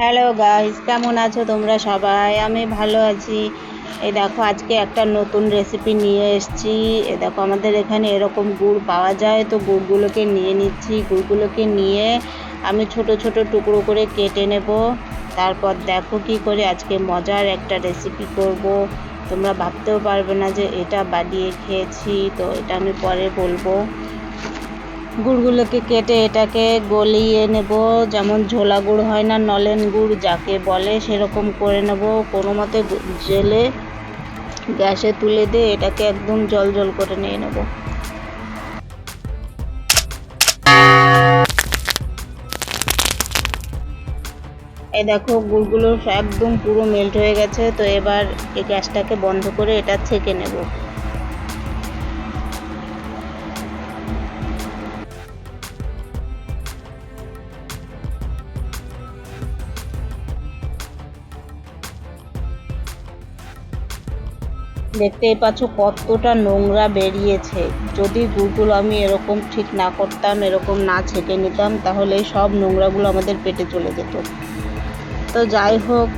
Hello guys কেমন আছো তোমরা সবাই? আমি ভালো আছি। এই দেখো, আজকে একটা নতুন রেসিপি নিয়ে এসেছি। এ দেখো, আমাদের এখানে এরকম গুড় পাওয়া যায়। তো গুড়গুলোকে নিয়ে নিচ্ছি। গুড়গুলোকে নিয়ে আমি ছোট ছোট টুকরো করে কেটে নেব। তারপর দেখো কি করে আজকে মজার একটা রেসিপি করব। তোমরা ভাবতেও পারবে না যে এটা বানিয়ে খেয়েছি। তো এটা আমি পরে বলব। গুড়গুলোকে কেটে এটাকে গলিয়ে নেব। যেমন ঝোলা গুড় হয় না, নলেন গুড় যাকে বলে সেরকম করে নেব। কোনো মতে জেলে গ্যাসে তুলে দিয়ে এটাকে একদম জল জল করে নিয়ে নেব। এই দেখো গুড়গুলো একদম পুরো মেল্ট হয়ে গেছে, তো এবার এই গ্যাসটাকে বন্ধ করে এটা ছেঁকে নেব। দেখতেই পাচ্ছ কতটা নোংরা বেরিয়েছে। যদি গুড়গুলো আমি এরকম ঠিক না করতাম, এরকম না ছেঁকে নিতাম, তাহলে সব নোংরাগুলো আমাদের পেটে চলে যেত। তো যাই হোক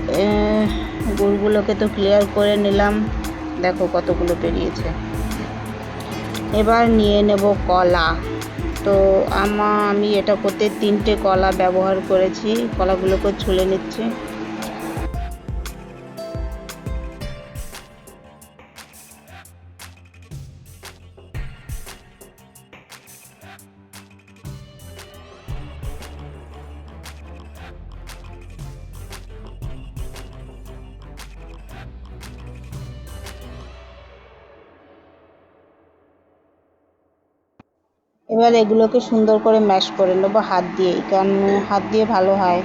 গুড়গুলোকে তো ক্লিয়ার করে নিলাম। দেখো কতগুলো বেরিয়েছে। এবার নিয়ে নেব কলা। তো আমা, আমি এটা করতে তিনটে কলা ব্যবহার করেছি। কলাগুলোকে ছুলে নিচ্ছি। এবার এগুলোকে সুন্দর করে ম্যাশ করে নেব হাত দিয়েই, কারণ হাত দিয়ে ভালো হয়।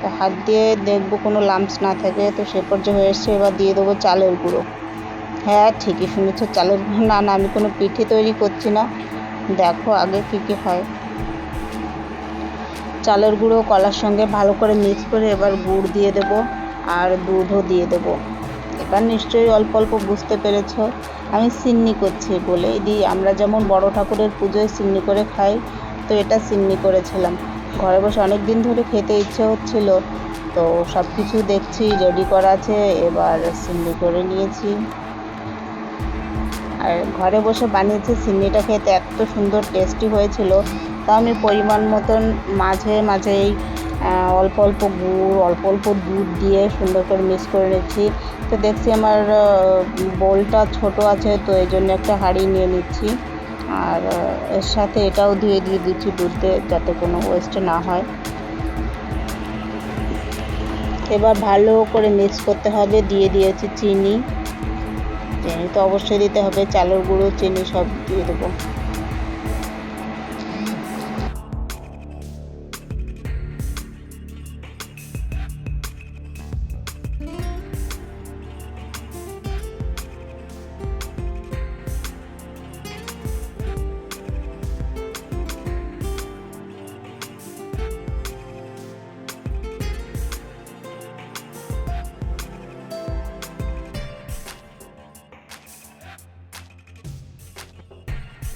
তো হাত দিয়ে দেখব কোনো লাম্পস না থাকে, তো সে পর্যায়ে হয়ে এসছে। এবার দিয়ে দেবো চালের গুঁড়ো। হ্যাঁ ঠিকই শুনেছো, চালের গুঁড়ো। না না, আমি কোনো পিঠে তৈরি করছি না। দেখো আগে কী কী হয়। চালের গুঁড়ো কলার সঙ্গে ভালো করে মিক্স করে এবার গুড় দিয়ে দেবো, আর দুধও দিয়ে দেব। এবার নিশ্চয়ই অল্প অল্প বুঝতে পেরেছ। আমি সিন্নি করছি বলে। দিই আমরা যেমন বড় ঠাকুরের পুজোয় সিন্নি করে খাই, তো এটা সিন্নি করেছিলাম। ঘরে বসে অনেক দিন ধরে খেতে ইচ্ছে হচ্ছিল, তো সব কিছু দেখছি রেডি করা আছে, এবার সিন্নি করে নিয়েছি। আর ঘরে বসে বানিয়েছি সিন্নিটা খেতে, এত সুন্দর টেস্টি হয়েছিল। তা আমি পরিমাণ মতন মাঝে মাঝেই অল্প অল্প গুড়, অল্প অল্প দুধ দিয়ে সুন্দর করে মিক্স করে নিচ্ছি। তো দেখছি আমার বোলটা ছোট আছে, তো এই জন্য একটা হাঁড়ি নিয়ে নিচ্ছি। আর এর সাথে এটাও ধুয়ে দিয়ে দিচ্ছি দুধে যাতে কোনো ওয়েস্ট না হয়। এবার ভালো করে মিক্স করতে হবে, দিয়ে দিয়েছি চিনি। চিনি তো অবশ্যই দিতে হবে, চালের গুঁড়ো, চিনি সব দিয়ে দেবো।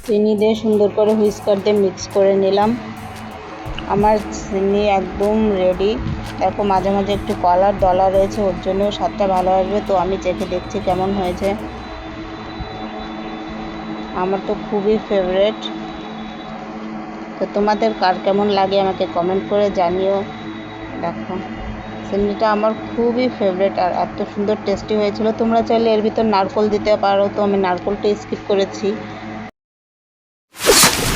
চিনি দিয়ে সুন্দর করে হুইস্কার দিয়ে মিক্স করে নিলাম। আমার চিনি একদম রেডি দেখো মাঝে মাঝে একটু কলার দলা রয়েছে, ওর জন্য স্বাদটা ভালো আসবে। তো আমি চেখে দেখছি কেমন হয়েছে। আমার তো খুবই ফেভারেট তো তোমাদের কার কেমন লাগে আমাকে কমেন্ট করে জানিও। দেখো, চিনিটা আমার খুবই ফেভারেট আর এত সুন্দর টেস্টি হয়েছিল। তোমরা চাইলে এর ভিতর নারকোল দিতে পারো। তো আমি নারকোলটা স্কিপ করেছি। you